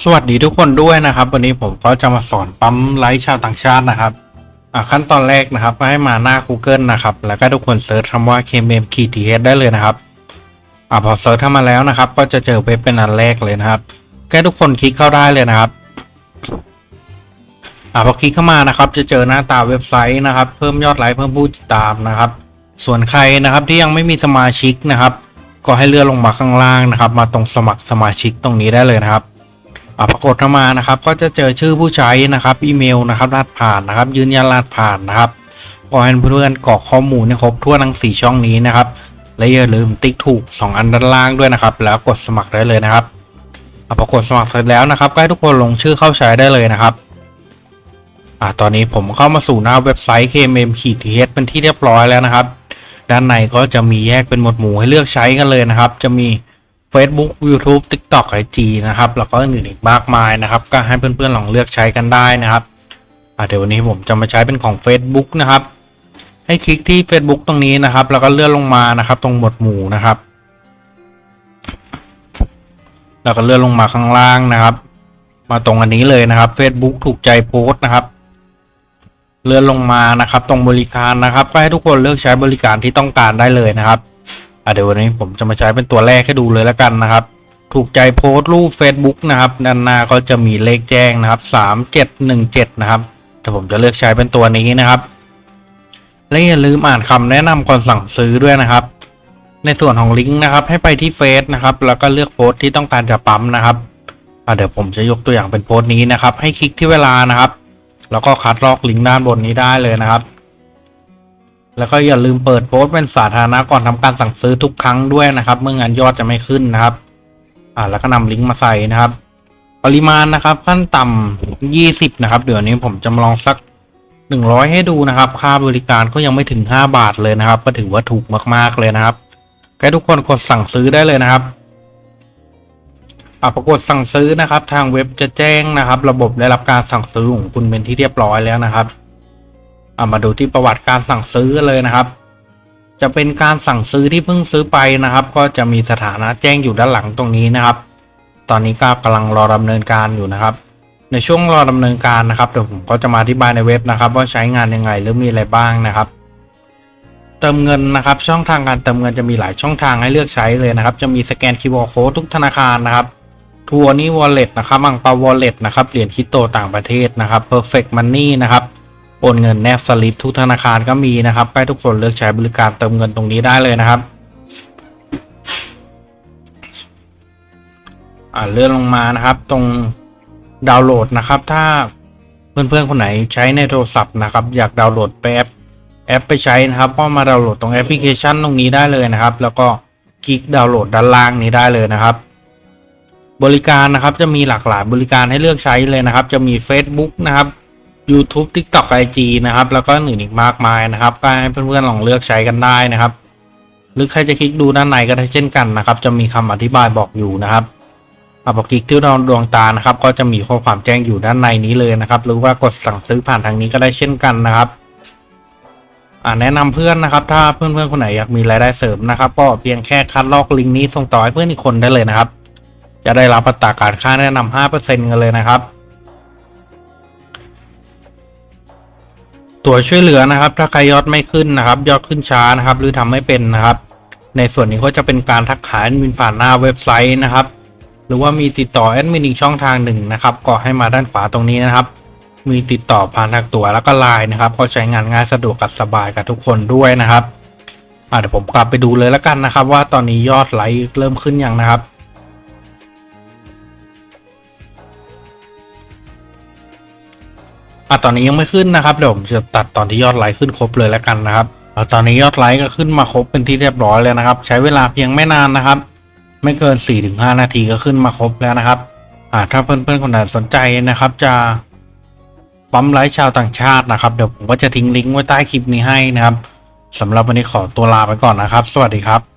สวัสดีทุกคนด้วยนะครับ วันนี้ผมก็จะมาสอนปั๊มไลท์ชาวต่างชาตินะครับขั้นตอนแรกนะครับก็ให้มาหน้า Google นะครับ แล้วก็ทุกคนเซิร์ชคำว่า KMM k t s ได้เลยนะครับอพอเซิร์ชเข้ามาแล้วนะครับ ก็จะเจอเว็บเป็นอันแรกเลยนะครับแค่ทุกคนคลิกเข้าได้เลยนะครับอพอคลิกเข้ามานะครับ จะเจอหน้าตาเว็บไซต์นะครับ เพิ่มยอดไลค์เพิ่มผู้ติดตามนะครับ ส่วนใครนะครับที่ยังไม่มีสมาชิกนะครับ ก็ให้เลื่อนลงมาข้างล่างนะครับ มาตรงสมัครสมาชิกตรงนี้ได้เลยนะครับ ปรากฏเข้ามานะครับ ก็จะเจอชื่อผู้ใช้นะครับ อีเมลนะครับ รหัสผ่านนะครับ ยืนยันรหัสผ่านนะครับก็ให้เพื่อนๆกรอกข้อมูลให้ครบทั่วทั้ง4ช่องนี้นะครับ และอย่าลืมติ๊กถูก 2 อันด้านล่างด้วยนะครับ แล้วกดสมัครได้เลยนะครับอ่าพอกดสมัครเสร็จแล้วนะครับก็ให้ทุกคนลงชื่อเข้าใช้ได้เลยนะครับอ่าตอนนี้ผมเข้ามาสู่หน้าเว็บไซต์ KMM ขีดเเป็นที่เรียบร้อยแล้วนะครับ ด้านในก็จะมีแยกเป็นหมวดหมู่ให้เลือกใช้กันเลยนะครับ จะมี Facebook YouTube TikTok IG นะครับ แล้วก็อื่นอีกมากมายนะครับ ก็ให้เพื่อนๆลองเลือกใช้กันได้นะครับเดี๋ยววันนี้ผมจะมาใช้เป็นของ Facebook นะครับ ให้คลิกที่ Facebook ตรงนี้นะครับ แล้วก็เลื่อนลงมานะครับ ตรงหมวดหมู่นะครับ แล้วก็เลื่อนลงมาข้างล่างนะครับ มาตรงอันนี้เลยนะครับ Facebook ถูกใจโพสต์นะครับ เลื่อนลงมานะครับ ตรงบริการนะครับก็ให้ทุกคนเลือกใช้บริการที่ต้องการได้เลยนะครับ อะเดี๋ยววันนี้ผมจะมาใช้เป็นตัวแรกให้ดูเลยแล้วกันนะครับ ถูกใจโพสต์รูป Facebook นะครับด้านหน้าก็จะมีเลขแจ้งนะครับสามเจ็ดหนึ่งเจ็ดนะครับแต่ผมจะเลือกใช้เป็นตัวนี้นะครับ และอย่าลืมอ่านคำแนะนำก่อนสั่งซื้อด้วยนะครับ ในส่วนของลิงก์นะครับ ให้ไปที่เฟซนะครับ แล้วก็เลือกโพสต์ที่ต้องการจะปั๊มนะครับอะเดี๋ยวผมจะยกตัวอย่างเป็นโพสต์นี้นะครับ ให้คลิกที่เวลานะครับ แล้วก็คัดลอกลิงก์ด้านบนนี้ได้เลยนะครับ แล้วก็อย่าลืมเปิดโพสต์เป็นสาธารณะก่อนทำการสั่งซื้อทุกครั้งด้วยนะครับ เมื่องานยอดจะไม่ขึ้นนะครับ อ่าแล้วก็นำลิงก์มาใส่นะครับ ปริมาณนะครับขั้นต่ำยี่สิบนะครับ เดี๋ยวนี้ผมจะมาลองสักหนึ่งร้อยให้ดูนะครับ ค่าบริการก็ยังไม่ถึงห้าบาทเลยนะครับ ก็ถือว่าถูกมากๆเลยนะครับแค่ทุกคนกดสั่งซื้อได้เลยนะครับอ่าปรากฏสั่งซื้อนะครับ ทางเว็บจะแจ้งนะครับ ระบบได้รับการสั่งซื้อของคุณเป็นที่เรียบร้อยแล้วนะครับ เอามาดูที่ประวัติการสั่งซื้อเลยนะครับ จะเป็นการสั่งซื้อที่เพิ่งซื้อไปนะครับ ก็จะมีสถานะแจ้งอยู่ด้านหลังตรงนี้นะครับ ตอนนี้ก็กำลังรอดำเนินการอยู่นะครับ ในช่วงรอดำเนินการนะครับเดี๋ยวผมก็จะมาอธิบายในเว็บนะครับ ว่าใช้งานยังไงหรือมีอะไรบ้างนะครับ เติมเงินนะครับ ช่องทางการเติมเงินจะมีหลายช่องทางให้เลือกใช้เลยนะครับ จะมีสแกน QR Code ทุกธนาคารนะครับทัวร์นี่ Wallet นะครับอังปา Wallet นะครับเหรียญคริปโตต่างประเทศนะครับ Perfect Money นะครับ โอนเงินแนบสลิปทุกธนาคารก็มีนะครับให้ทุกคนเลือกใช้บริการเติมเงินตรงนี้ได้เลยนะครับอ่าเลื่อนลงมานะครับ ตรงดาวน์โหลดนะครับ ถ้าเพื่อนๆคนไหนใช้ในโทรศัพท์นะครับ อยากดาวน์โหลดไปแอปแอปไปใช้นะครับก็มาดาวน์โหลดตรงแอปพลิเคชันตรงนี้ได้เลยนะครับ แล้วก็คลิกดาวน์โหลดด้านล่างนี้ได้เลยนะครับ บริการนะครับจะมีหลากหลายบริการให้เลือกใช้เลยนะครับ จะมี Facebook นะครับ YouTube TikTok IG นะครับ แล้วก็อื่นอีกมากมายนะครับ ก็ให้เพื่อนๆลองเลือกใช้กันได้นะครับ หรือใครจะคลิกดูด้านในก็ได้เช่นกันนะครับ จะมีคำอธิบายบอกอยู่นะครับอะพอคลิกที่ดวงตานะครับ ก็จะมีข้อความแจ้งอยู่ด้านในนี้เลยนะครับ หรือว่ากดสั่งซื้อผ่านทางนี้ก็ได้เช่นกันนะครับอ่าแนะนำเพื่อนนะครับ ถ้าเพื่อนๆคนไหนอยากมีรายได้เสริมนะครับ ก็เพียงแค่คัดลอกลิงก์นี้ส่งต่อให้เพื่อนอีกคนได้เลยนะครับ จะได้รับอัตราการค่าแนะนำ5%กันเลยนะครับ ตัวช่วยเหลือนะครับ ถ้าใครยอดไม่ขึ้นนะครับ ยอดขึ้นช้านะครับ หรือทำไม่เป็นนะครับ ในส่วนนี้ก็จะเป็นการทักหาแอดมินผ่านหน้าเว็บไซต์นะครับ หรือว่ามีติดต่อแอดมินอีกช่องทางหนึ่งนะครับก็ให้มาด้านขวาตรงนี้นะครับ มีติดต่อผ่านทางตัวแล้วก็ไลน์นะครับก็ใช้งานง่ายสะดวกกับสบายกับทุกคนด้วยนะครับเดี๋ยวผมกลับไปดูเลยแล้วกันนะครับ ว่าตอนนี้ยอดไลค์เริ่มขึ้นยังนะครับ อะตอนนี้ยังไม่ขึ้นนะครับ เดี๋ยวผมจะตัดตอนที่ยอดไลค์ขึ้นครบเลยแล้วกันนะครับอะตอนนี้ยอดไลค์ก็ขึ้นมาครบเป็นที่เรียบร้อยแล้วนะครับ ใช้เวลาเพียงไม่นานนะครับ ไม่เกิน 4-5 นาทีก็ขึ้นมาครบแล้วนะครับอ่าถ้าเพื่อนๆคนไหนสนใจนะครับ จะปั๊มไลค์ชาวต่างชาตินะครับเดี๋ยวผมก็จะทิ้งลิงก์ไว้ใต้คลิปนี้ให้นะครับสำหรับวันนี้ขอตัวลาไปก่อนนะครับ สวัสดีครับ